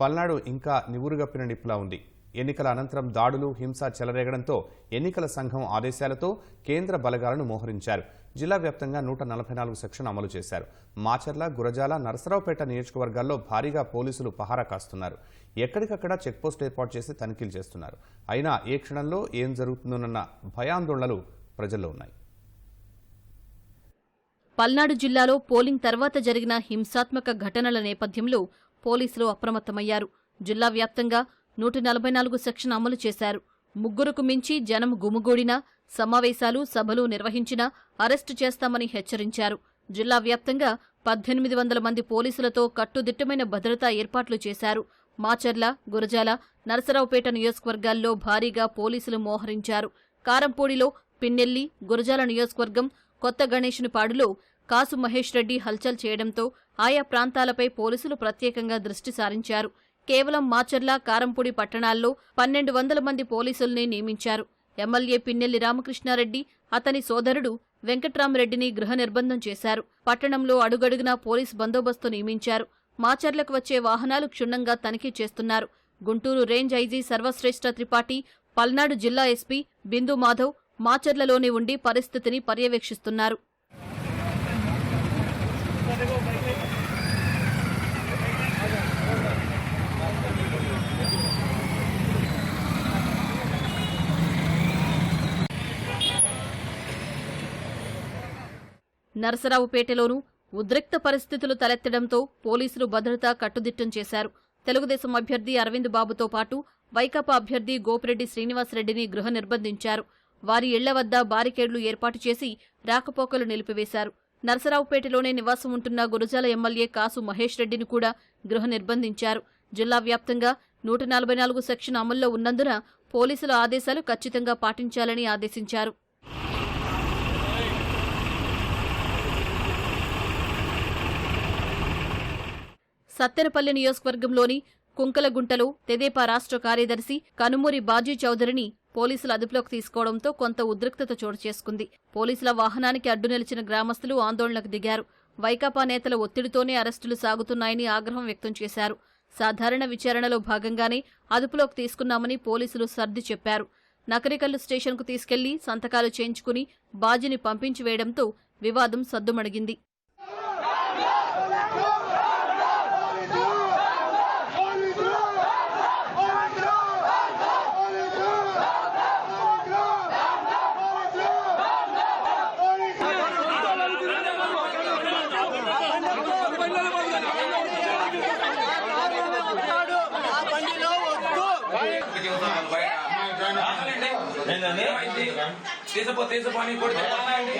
పల్నాడు ఇంకా నివురుగప్పిన నిప్పులా ఉంది. ఎన్నికల అనంతరం దాడులు హింస చెలరేగడంతో ఎన్నికల సంఘం ఆదేశాలతో కేంద్ర బలగాలను మోహరించారు. జిల్లా వ్యాప్తంగా నూట నలభై నాలుగు సెక్షన్ అమలు చేశారు. మాచర్ల గురజాల నరసరావుపేట నియోజకవర్గాల్లో భారీగా పోలీసులు పహారా కాస్తున్నారు. ఎక్కడికక్కడ చెక్పోస్ట్ ఏర్పాటు చేసి తనిఖీలు చేస్తున్నారు. అయినా ఏ క్షణంలో ఏం జరుగుతుందోనన్న భయాందోళనలు ప్రజల్లో ఉన్నాయి. పల్నాడు జిల్లాలో పోలింగ్ తర్వాత జరిగిన హింసాత్మక ఘటనల నేపథ్యంలో పోలీసులు అప్రమత్తమయ్యారు. జిల్లా వ్యాప్తంగా నూట నలభై నాలుగు సెక్షన్ అమలు చేశారు. ముగ్గురుకు మించి జనం గుమిగూడినా సమావేశాలు సభలు నిర్వహించినా అరెస్టు చేస్తామని హెచ్చరించారు. జిల్లా వ్యాప్తంగా పద్దెనిమిది వందల మంది పోలీసులతో కట్టుదిట్టమైన భద్రతా ఏర్పాట్లు చేశారు. మాచర్ల గురజాల నరసరావుపేట నియోజకవర్గాల్లో భారీగా పోలీసులు మోహరించారు. కారంపూడిలో పిన్నెల్లి గురజాల నియోజకవర్గం కొత్త గణేశునిపాడులో కాసు మహేష్ రెడ్డి హల్చల్ చేయడంతో ఆయా ప్రాంతాలపై పోలీసులు ప్రత్యేకంగా దృష్టి సారించారు. కేవలం మాచర్ల కారంపూడి పట్టణాల్లో పన్నెండు వందల మంది పోలీసుల్ని నియమించారు. ఎమ్మెల్యే పిన్నెల్లి రామకృష్ణారెడ్డి అతని సోదరుడు వెంకట్రామరెడ్డిని గృహ నిర్బంధం చేశారు. పట్టణంలో అడుగడుగునా పోలీస్ బందోబస్తు నియమించారు. మాచర్లకు వచ్చే వాహనాలు క్షుణ్ణంగా తనిఖీ చేస్తున్నారు. గుంటూరు రేంజ్ ఐజీ సర్వశ్రేష్ఠ త్రిపాఠి పల్నాడు జిల్లా ఎస్పీ బిందు మాధవ్ మాచర్లలోనే ఉండి పరిస్థితిని పర్యవేక్షిస్తున్నారు. నరసరావుపేటలోనూ ఉద్రిక్త పరిస్థితులు తలెత్తడంతో పోలీసులు భద్రత కట్టుదిట్టం చేశారు. తెలుగుదేశం అభ్యర్థి అరవింద్ బాబుతో పాటు వైకాపా అభ్యర్థి గోపిరెడ్డి శ్రీనివాసరెడ్డిని గృహ నిర్బంధించారు. వారి ఇళ్ళ వద్ద బారికేడ్లు ఏర్పాటు చేసి రాకపోకలు నిలిపివేశారు. నరసరావుపేటలోనే నివాసం ఉంటున్న గురజాల ఎమ్మెల్యే కాసు మహేష్ రెడ్డిని కూడా గృహ నిర్బంధించారు. జిల్లా వ్యాప్తంగా నూట నలభై నాలుగు సెక్షన్ అమల్లో ఉన్నందున పోలీసుల ఆదేశాలు ఖచ్చితంగా పాటించాలని ఆదేశించారు. సత్తెనపల్లి నియోజకవర్గంలోని కుంకలగుంటలో తెదేపా రాష్ట్ర కార్యదర్శి కనుమూరి బాజీ చౌదరిని పోలీసులు అదుపులోకి తీసుకోవడంతో కొంత ఉద్రిక్తత చోటు చేసుకుంది. పోలీసుల వాహనానికి అడ్డు నిలిచిన గ్రామస్తులు ఆందోళనకు దిగారు. వైకాపా నేతల ఒత్తిడితోనే అరెస్టులు సాగుతున్నాయని ఆగ్రహం వ్యక్తం చేశారు. సాధారణ విచారణలో భాగంగానే అదుపులోకి తీసుకున్నామని పోలీసులు సర్ది చెప్పారు. నకరికల్లు స్టేషన్కు తీసుకెళ్ళి సంతకాలు చేయించుకుని బాజీని పంపించి వేయడంతో వివాదం సద్దుమణిగింది. తీసుకుపో తీసుకుపో అని కూడా చెప్పాలా అండి